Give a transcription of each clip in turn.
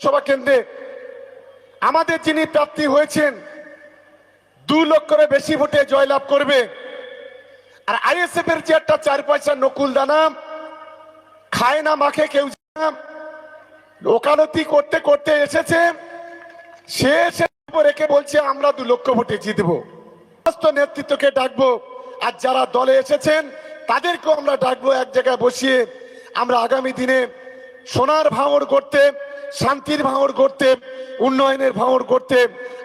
সভা কেন্দ্রে আমাদের যিনি প্রার্থী হয়েছেন, দু লক্ষের বেশি ভোটে জয়লাভ করবে। আর আইএসএফ এর যে একটা চার পয়সা নকুল দানা, খায় না, মাখে কেউ ওকালতি করতে করতে এসেছে, সে রেখে বলছে, আমরা দু লক্ষ ভোটে জিতবো। সমস্ত নেতৃত্বকে ডাকবো, আর যারা দলে এসেছেন, তাদেরকেও আমরা ডাকবো এক জায়গায় বসিয়ে। আমরা আগামী দিনে সোনার ভাঙড় করতে শান্তির ভাঙড় করতে উন্নয়নের ভাঙড় করতে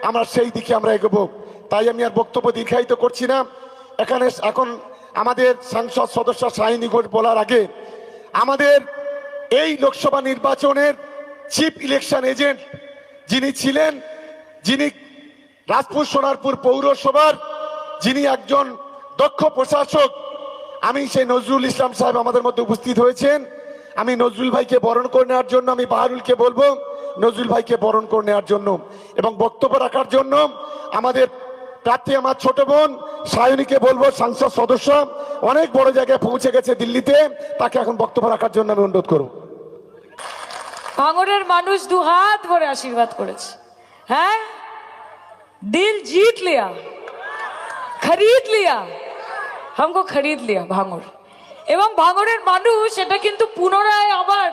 আমরা সেই দিকে আমরা এগোবো। তাই আমি আর বক্তব্য দীর্ঘায়িত করছি না। এখানে এখন আমাদের সংসদ সদস্য শাহিনী ঘোষ বলার আগে আমাদের এই লোকসভা নির্বাচনের চিফ ইলেকশন এজেন্ট যিনি ছিলেন, যিনি রাজপুর সোনারপুর পৌরসভার, যিনি একজন দক্ষ প্রশাসক, আমি সেই নজরুল ইসলাম সাহেব আমাদের মধ্যে উপস্থিত হয়েছেন। আমি নজরুল ভাইকে বরণ করে নেওয়ার জন্য আমি বাহারুলকে বলবো নজরুল ভাইকে বরণ করে নেওয়ার জন্য এবং বক্তব্য রাখার জন্য আমাদের প্রার্থী আমার ছোট বোন সায়নীকে বলবো সংসদ সদস্য অনেক বড় জায়গায় পৌঁছে গেছে দিল্লিতে তাকে এখন বক্তব্য রাখার জন্য আমি অনুরোধ করবো ভাঙড়ের মানুষ দু হাত ভরে আশীর্বাদ করেছে হ্যাঁ दिल जीत लिया खरीद लिया हमको खरीद लिया ভাঙড় এবং ভাঙড়ের মানুষ এটা কিন্তু পুনরায় আবার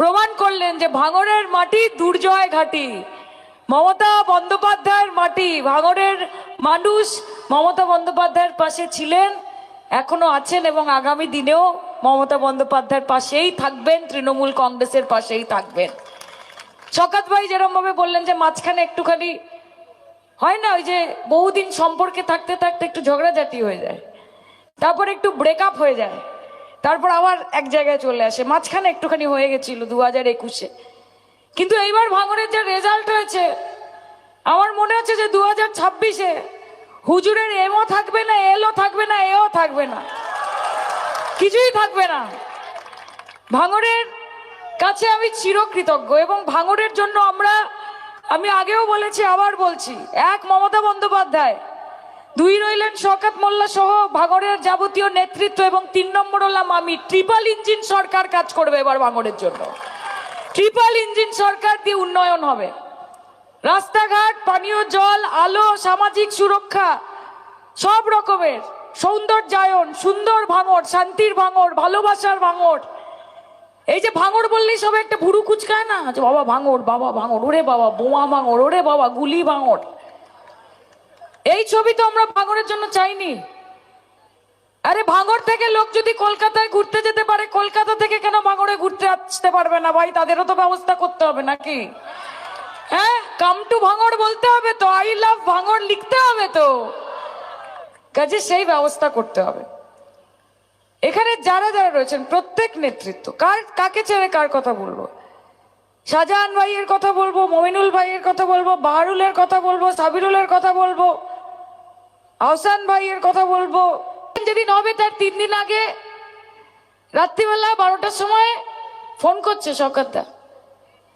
প্রমাণ করলেন যে ভাঙড়ের মাটি দুর্জয় ঘাটি। মমতা বন্দ্যোপাধ্যায়ের মাটি ভাঙড়ের মানুষ মমতা বন্দ্যোপাধ্যায়ের পাশে ছিলেন, এখনও আছেন এবং আগামী দিনেও মমতা বন্দ্যোপাধ্যায়ের পাশেই থাকবেন, তৃণমূল কংগ্রেসের পাশেই থাকবেন। শকাত ভাই যেরকম ভাবে বললেন যে মাঝখানে একটুখানি হয় না, ওই যে বহুদিন সম্পর্কে থাকতে থাকতে একটু ঝগড়াঝাটি হয়ে যায়। তারপর একটু ব্রেকআপ হয়ে যায়। তারপর আবার এক জায়গায় চলে আসে। মাঝখানে একটুখানি হয়ে গেছিল দু হাজার একুশে। কিন্তু এইবার ভাঙনের যে রেজাল্ট হয়েছে, আমার মনে হচ্ছে যে দু হাজার ছাব্বিশে হুজুরের এমও থাকবে না, এলও থাকবে না, এও থাকবে না। কিছুই থাকবে না। ভাঙরের কাছে আমি চিরকৃতজ্ঞ এবং ভাঙরের জন্য আমরা, আমি আগেও বলেছি, আবার বলছি, এক মমতা বন্দ্যোপাধ্যায় দুই রইলেন শওকত মোল্লা সহ ভাঙরের যাবতীয় নেতৃত্ব এবং তিন নম্বর হলাম আমি। ট্রিপল ইঞ্জিন সরকার কাজ করবে এবার ভাঙরের জন্য। ট্রিপল ইঞ্জিন সরকার দিয়ে উন্নয়ন হবে। রাস্তাঘাট, পানীয় জল, আলো, সামাজিক সুরক্ষা, সব রকমের সৌন্দর্যায়ন, সুন্দর ভাঙড়, শান্তির ভাঙড়, ভালোবাসার ভাঙড়। এই যে ভাঙড় বললেই সবাই একটা ভুরু কুচকায় না? বাবা ভাঙড় বাবা ভাঙড়, ওরে বাবা, বোমা ভাঙড়, ওরে বাবা, গুলি ভাঙড়। এই ছবি তো আমরা ভাঙরের জন্য চাইনি। আরে ভাঙর থেকে লোক যদি কলকাতায় ঘুরতে যেতে পারে, কলকাতা থেকে কেন ভাঙরে ঘুরতে আসতে পারবে না ভাই? তাদেরও তো ব্যবস্থা করতে হবে নাকি? হ্যাঁ? কাম টু ভাঙড় বলতে হবে তো। আই লাভ ভাঙড় লিখতে হবে তো। কাজে সেই ব্যবস্থা করতে হবে। এখানে যারা যারা রয়েছেন, প্রত্যেক নেতৃত্ব, কার, কাকে ছেড়ে কার কথা বলব? শাহজাহান ভাইয়ের কথা বলব, মমিনুল ভাইয়ের কথা বলব, বাহারুলের কথা বলব, সাবিরুলের কথা বলব। আহসান ভাইয়ের কথা বলব। যেদিন হবে তার তিন দিন আগে রাত্রিবেলা বারোটার সময় ফোন করছে সকাতদা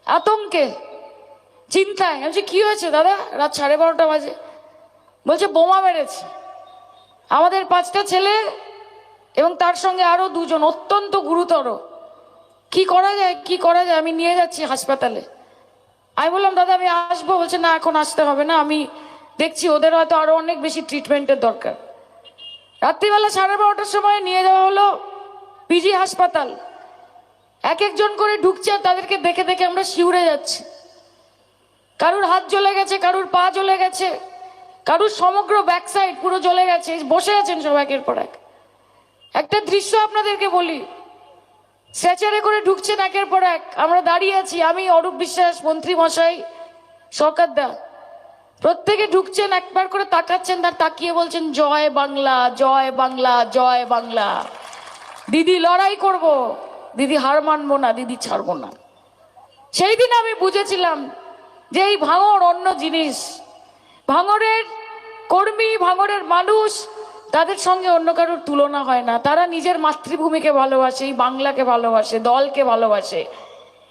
আতঙ্কে, চিন্তায়। আমি কি হয়েছে দাদা? রাত সাড়ে বারোটা বাজে। বলছে, বোমা মেরেছে। আমাদের পাঁচটা ছেলে এবং তার সঙ্গে আরও দুজন অত্যন্ত গুরুতর। কি করা যায়, কি করা যায়? আমি নিয়ে যাচ্ছি হাসপাতালে। আমি বললাম, দাদা, আমি আসব। বলছে, না, এখন আসতে হবে না। আমি দেখছি ওদের হয়তো আরও অনেক বেশি ট্রিটমেন্টের দরকার। রাত্রিবেলা সাড়ে বারোটার সময় নিয়ে যাওয়া হলো পিজি হাসপাতাল। এক একজন করে ঢুকছে আর তাদেরকে দেখে দেখে আমরা শিউরে যাচ্ছি। কারুর হাত জ্বলে গেছে, কারুর পা জ্বলে গেছে, কারুর সমগ্র ব্যাক সাইড পুরো জ্বলে গেছে বসে আছেন সব একের পর এক। একটা দৃশ্য আপনাদেরকে বলি স্যাচারে করে ঢুকছেন একের পর এক। আমরা দাঁড়িয়ে আছি, আমি অরূপ বিশ্বাস, মন্ত্রী মশাই সরকার দা। প্রত্যেকে ঢুকছেন, একবার করে তাকাচ্ছেন তার তাকিয়ে বলছেন, জয় বাংলা জয় বাংলা জয় বাংলা। দিদি, লড়াই করব। দিদি হার মানবো না, দিদি ছাড়বো না। সেই দিন আমি বুঝেছিলাম যে এই ভাঙর অন্য জিনিস। ভাঙরের কর্মী ভাঙরের মানুষ, তাদের সঙ্গে অন্য কারোর তুলনা হয় না। তারা নিজের মাতৃভূমিকে ভালোবাসে, এই বাংলাকে ভালোবাসে, দলকে ভালোবাসে।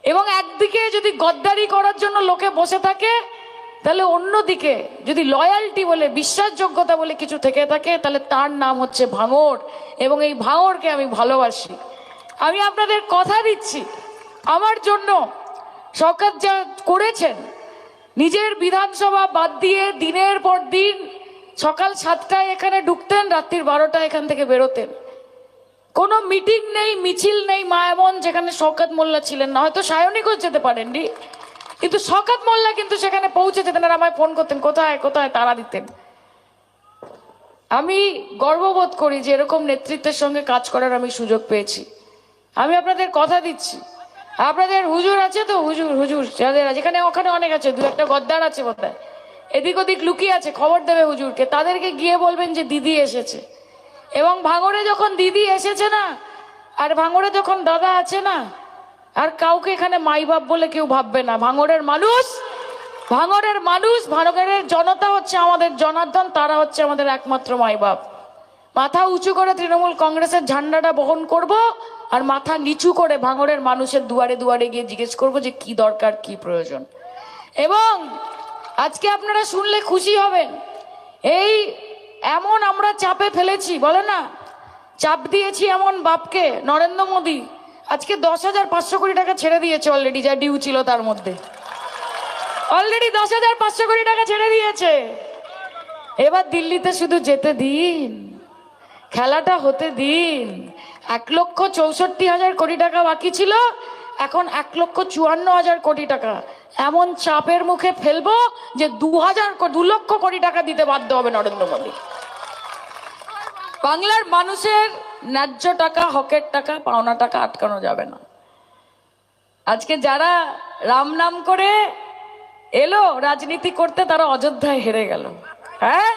এবং একদিকে যদি গদ্দারি করার জন্য লোকে বসে থাকে তাহলে অন্যদিকে যদি লয়ালটি বলে, বিশ্বাসযোগ্যতা বলে কিছু থেকে থাকে, তাহলে তার নাম হচ্ছে ভাঙর এবং এই ভাঙরকে আমি ভালোবাসি। আমি আপনাদের কথা দিচ্ছি। আমার জন্য শওকত যা করেছেন, নিজের বিধানসভা বাদ দিয়ে দিনের পর দিন সকাল সাতটায় এখানে ঢুকতেন, রাত্রির বারোটায় এখান থেকে বেরোতেন। কোনো মিটিং নেই, মিছিল নেই মায়াবন যেখানে শওকত মোল্লা ছিলেন না। হয়তো সায়নিকও যেতে পারেননি। কিন্তু শওকত মোল্লা কিন্তু সেখানে পৌঁছে যেতেন আর আমায় ফোন করতেন, কোথায় কোথায়? তারা দিতেন। আমি গর্ববোধ করি যে এরকম নেতৃত্বের সঙ্গে কাজ করার আমি সুযোগ পেয়েছি। আমি আপনাদের কথা দিচ্ছি। আপনাদের হুজুর আছে তো? হুজুর হুজুর, যাদের যেখানে ওখানে অনেক আছে। দু একটা গদ্দার আছে বোধহয়। এদিক ওদিক লুকিয়ে আছে, খবর দেবে হুজুরকে। তাদেরকে গিয়ে বলবেন যে দিদি এসেছে। এবং ভাঙড়ে যখন দিদি এসেছে না, আর ভাঙড়ে যখন দাদা আছে না আর কাউকে এখানে মাই বাপ বলে কেউ ভাববে না। ভাঙরের মানুষ ভাঙরের মানুষ ভাঙরের জনতা হচ্ছে আমাদের জনার্দন, তারা হচ্ছে আমাদের একমাত্র মাই বাপ। মাথা উঁচু করে তৃণমূল কংগ্রেসের ঝান্ডাটা বহন করব আর মাথা নিচু করে ভাঙরের মানুষের দুয়ারে দুয়ারে গিয়ে জিজ্ঞেস করব যে কি দরকার, কি প্রয়োজন। এবং আজকে আপনারা শুনলে খুশি হবেন, এই এমন আমরা চাপে ফেলেছি, বলে না? চাপ দিয়েছি এমন বাপকে, নরেন্দ্র মোদী। আজকে দশ হাজার পাঁচশো কোটি টাকা ছেড়ে দিয়েছে অলরেডি যা ডিউ ছিল তার মধ্যে। অলরেডি দশ হাজার পাঁচশো কোটি টাকা ছেড়ে দিয়েছে। এবার দিল্লিতে শুধু যেতে দিন, খেলাটা হতে দিন। এক লক্ষ চৌষট্টি হাজার কোটি টাকা বাকি ছিল, এখন এক লক্ষ চুয়ান্ন হাজার কোটি টাকা। এমন চাপের মুখে ফেলব যে দু হাজার দু লক্ষ কোটি টাকা দিতে বাধ্য হবে নরেন্দ্র মোদী। বাংলার মানুষের ন্যায্য টাকা, হকের টাকা, পাওনা টাকা আটকানো যাবে না। আজকে যারা রাম নাম করে এলো রাজনীতি করতে, তারা অযোধ্যায় হেরে গেল। হ্যাঁ?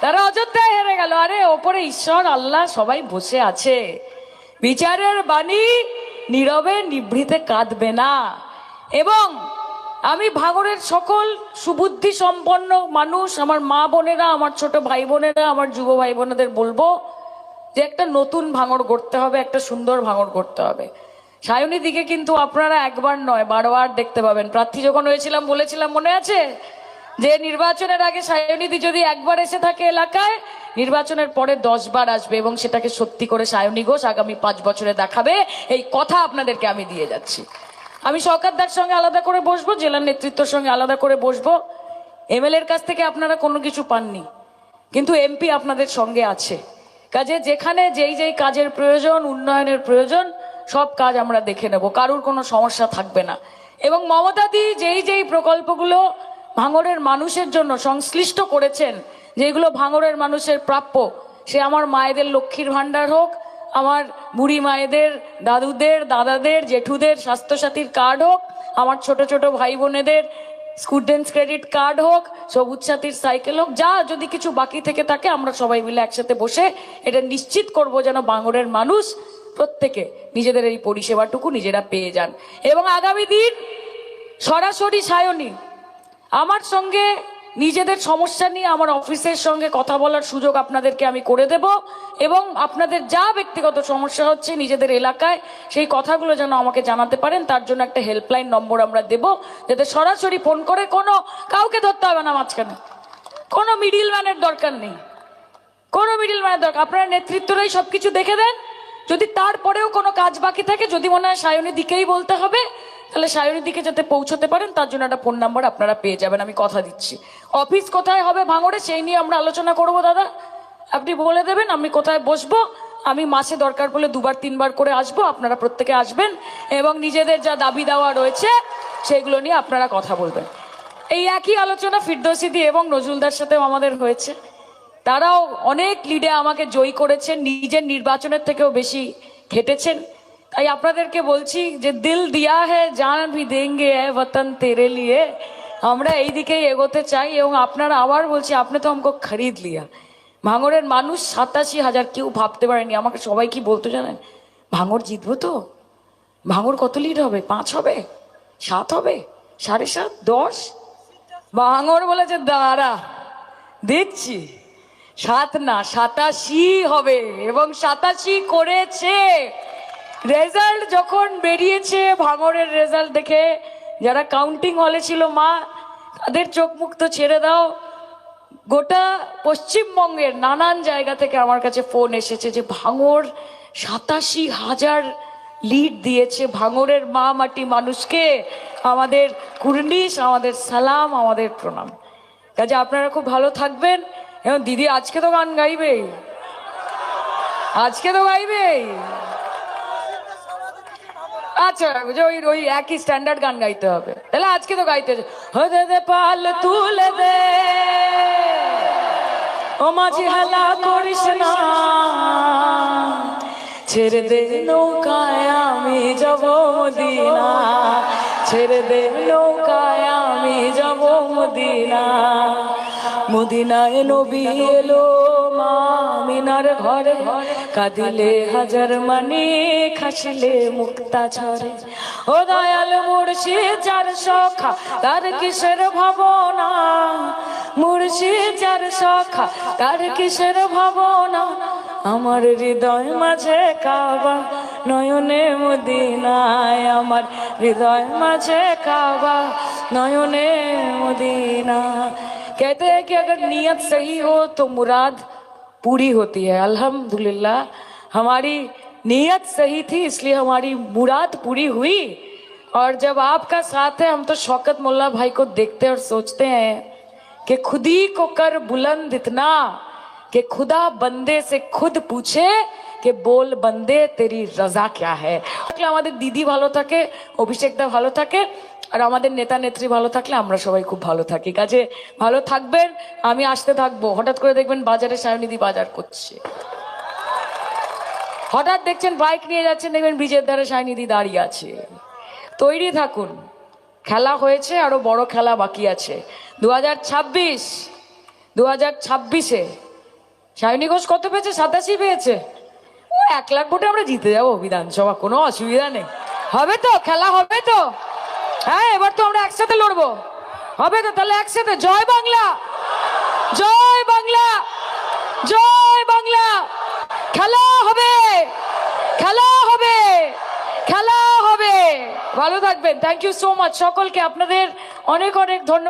তারা অযোধ্যায় হেরে গেল। আরে, ওপরে ঈশ্বর, আল্লাহ সবাই বসে আছে। বিচারের বাণী নীরবে, নিভৃতে কাঁদবে না। এবং আমি ভাগরের সকল সুবুদ্ধি সম্পন্ন মানুষ, আমার মা বোনেরা, আমার ছোট ভাই বোনেরা, আমার যুব ভাই বোনেদের বলব যে একটা নতুন ভাঙড় গড়তে হবে, একটা সুন্দর ভাঙড় গড়তে হবে। সায়নী দিকে কিন্তু আপনারা একবার নয়, বারবার দেখতে পাবেন। প্রার্থী যখন হয়েছিলাম, বলেছিলাম, মনে আছে? যে নির্বাচনের আগে সায়নীদি যদি একবার এসে থাকে এলাকায়, নির্বাচনের পরে দশ বার আসবে এবং সেটাকে সত্যি করে সায়নী ঘোষ আগামী পাঁচ বছরে দেখাবে। এই কথা আপনাদেরকে আমি দিয়ে যাচ্ছি। আমি সরকারদার সঙ্গে আলাদা করে বসবো, জেলার নেতৃত্বের সঙ্গে আলাদা করে বসবো। এমএলএর কাছ থেকে আপনারা কোনো কিছু পাননি। কিন্তু এমপি আপনাদের সঙ্গে আছে। কাজে যেখানে যেই যেই কাজের প্রয়োজন, উন্নয়নের প্রয়োজন, সব কাজ আমরা দেখে নেব। কারুর কোনো সমস্যা থাকবে না। এবং মমতাদি যেই যেই প্রকল্পগুলো ভাঙড়ের মানুষের জন্য সংশ্লিষ্ট করেছেন, যেগুলো ভাঙড়ের মানুষের প্রাপ্য, সে আমার মায়েদের লক্ষ্মীর ভাণ্ডার হোক, আমার বুড়ি মায়েদের, দাদুদের, দাদাদের, জেঠুদের, স্বাস্থ্যসাথীর কার্ড হোক, আমার ছোট ছোট ভাই বোনেদের স্টুডেন্টস ক্রেডিট কার্ড হোক, সবুজ সাথীর সাইকেল হোক, যা যদি কিছু বাকি থেকে থাকে, আমরা সবাই মিলে একসাথে বসে এটা নিশ্চিত করব যেন বাঙরের মানুষ প্রত্যেকে নিজেদের এই পরিষেবাটুকু নিজেরা পেয়ে যান। এবং আগামী দিন সরাসরি সায়নী, আমার সঙ্গে নিজেদের সমস্যা নিয়ে আমার অফিসের সঙ্গে কথা বলার সুযোগ আপনাদেরকে আমি করে দেব এবং আপনাদের যা ব্যক্তিগত সমস্যা হচ্ছে নিজেদের এলাকায় সেই কথাগুলো যেন আমাকে জানাতে পারেন, তার জন্য একটা হেল্পলাইন নম্বর আমরা দেব, যাতে সরাসরি ফোন করে কোনো, কাউকে ধরতে হবে না মাঝখানে। কোনো মিডিল ম্যানের দরকার নেই। কোনো মিডিল ম্যানের দরকার, আপনারা নেতৃত্বরাই সবকিছু দেখে দেন। যদি তারপরেও কোনো কাজ বাকি থাকে, যদি মনে হয় সায়নের দিকেই বলতে হবে তাহলে সায়নের দিকে যাতে পৌঁছতে পারেন, তার জন্য একটা ফোন নাম্বার আপনারা পেয়ে যাবেন, আমি কথা দিচ্ছি। অফিস কোথায় হবে ভাঙড়ে, সেই নিয়ে আমরা আলোচনা করব, দাদা। আপনি বলে দেবেন, আমি কোথায় বসবো, আমি মাসে দরকার পড়লে দুবার, তিনবার করে আসব, আপনারা প্রত্যেকে আসবেন, এবং নিজেদের যা দাবি দেওয়া রয়েছে, সেগুলো নিয়ে আপনারা কথা বলবেন। এই একই আলোচনা ফিরদৌসিদি এবং নজরুলদার সাথেও আমাদের হয়েছে। তারাও অনেক লিডে আমাকে জয়ী করেছেন, নিজের নির্বাচনের থেকেও বেশি খেটেছেন তাই আপনাদেরকে বলছি যে দিল দিয়া হে, জান ভি দেঙ্গে হ্যাঁ বতন তেরে লিয়ে। আমরা এই দিকেই এগোতে চাই এবং আপনারা আবার বলছি, আপনি তো আমাকে খরিদ লিয়া। ভাঙরের মানুষ সাতাশি হাজার, কেউ ভাবতে পারেনি। আমাকে সবাই কি বলতো জানেন? ভাঙর জিতবো তো? ভাঙর কত লিড হবে? পাঁচ হবে? সাত হবে? সাড়ে সাত? দশ? ভাঙর বলেছে, দাঁড়া দেখছি সাত না, সাতাশি হবে এবং সাতাশি করেছে। রেজাল্ট যখন বেরিয়েছে ভাঙরের রেজাল্ট দেখে যারা কাউন্টিং হলে ছিল মা, তাদের চোখ মুখ তো ছেড়ে দাও। গোটা পশ্চিমবঙ্গের নানান জায়গা থেকে আমার কাছে ফোন এসেছে যে ভাঙর সাতাশি হাজার লিড দিয়েছে। ভাঙরের মা মাটি মানুষকে আমাদের কুর্নিশ, আমাদের সালাম, আমাদের প্রণাম। কাজে আপনারা খুব ভালো থাকবেন। এবং দিদি, আজকে তো গান গাইবেই। আজকে তো গাইবে আচ্ছা যে ওই ওই একই স্ট্যান্ডার্ড গান গাইতে হবে। তাহলে আজকে তো গাইতে। হদে দে পাল তুলে দে। ও মাঝি হেলা করিস না। ছেড়ে দে নৌকায় আমি যাব মদিনা। ছেড়ে দে নৌকায় আমি যাব মদিনা। মদিনায় নবী এলো মা মিনার ঘরে ঘরে। কাঁদিলে হাজার মানে খাসিলে মুক্তা ঝরে ও দয়াল মুর্শি যার সখা তার কিসের ভাবনা মুর্শি যার সখা তার কিসের ভাবনা আমার হৃদয় মাঝে কাবা নয়নে মদিনায় আমার হৃদয় মাঝে কাবা নয়নে मदीना कहते हैं कि अगर नीयत सही हो तो मुराद पूरी होती है। अल्हम्दुलिल्लाह, हमारी नीयत सही थी, इसलिए हमारी मुराद पूरी हुई। और जब आपका साथ है, हम तो शौकत मुल्ला भाई को देखते और सोचते हैं कि खुद ही को कर बुलंद इतना कि खुदा बंदे से खुद पूछे কে বল বন্দে, তেরি রাজা ক্যা হ্যাঁ আমাদের দিদি ভালো থাকে, অভিষেকদা ভালো থাকে, আর আমাদের নেতা নেত্রী ভালো থাকলে আমরা সবাই খুব ভালো থাকি। কাজে ভালো থাকবেন, আমি আসতে থাকব। হঠাৎ করে দেখবেন বাজারে সায়নিধি বাজার করছে। হঠাৎ দেখছেন বাইক নিয়ে যাচ্ছেন, দেখবেন ব্রিজের ধারে সায়নিধি দাঁড়িয়ে আছে। তৈরি থাকুন। খেলা হয়েছে আরও বড় খেলা বাকি আছে। দু হাজার ছাব্বিশ দু হাজার ছাব্বিশে। সায়নী ঘোষ কত পেয়েছে? সাতাশি পেয়েছে। এক লাখ ভোটে আমরা জিতে যাব বিধানসভা, কোনো অসুবিধা নেই। হবে তো, খেলা হবে তো। হ্যাঁ এবার তো আমরা একসাথে লড়বো। হবে তো, তাহলে একসাথে। জয় বাংলা! জয় বাংলা! জয় বাংলা! খেলা হবে! খেলা হবে! খেলা হবে! ভালো থাকবেন। থ্যাংক ইউ সো মাচ সকলকে আপনাদের অনেক অনেক ধন্যবাদ।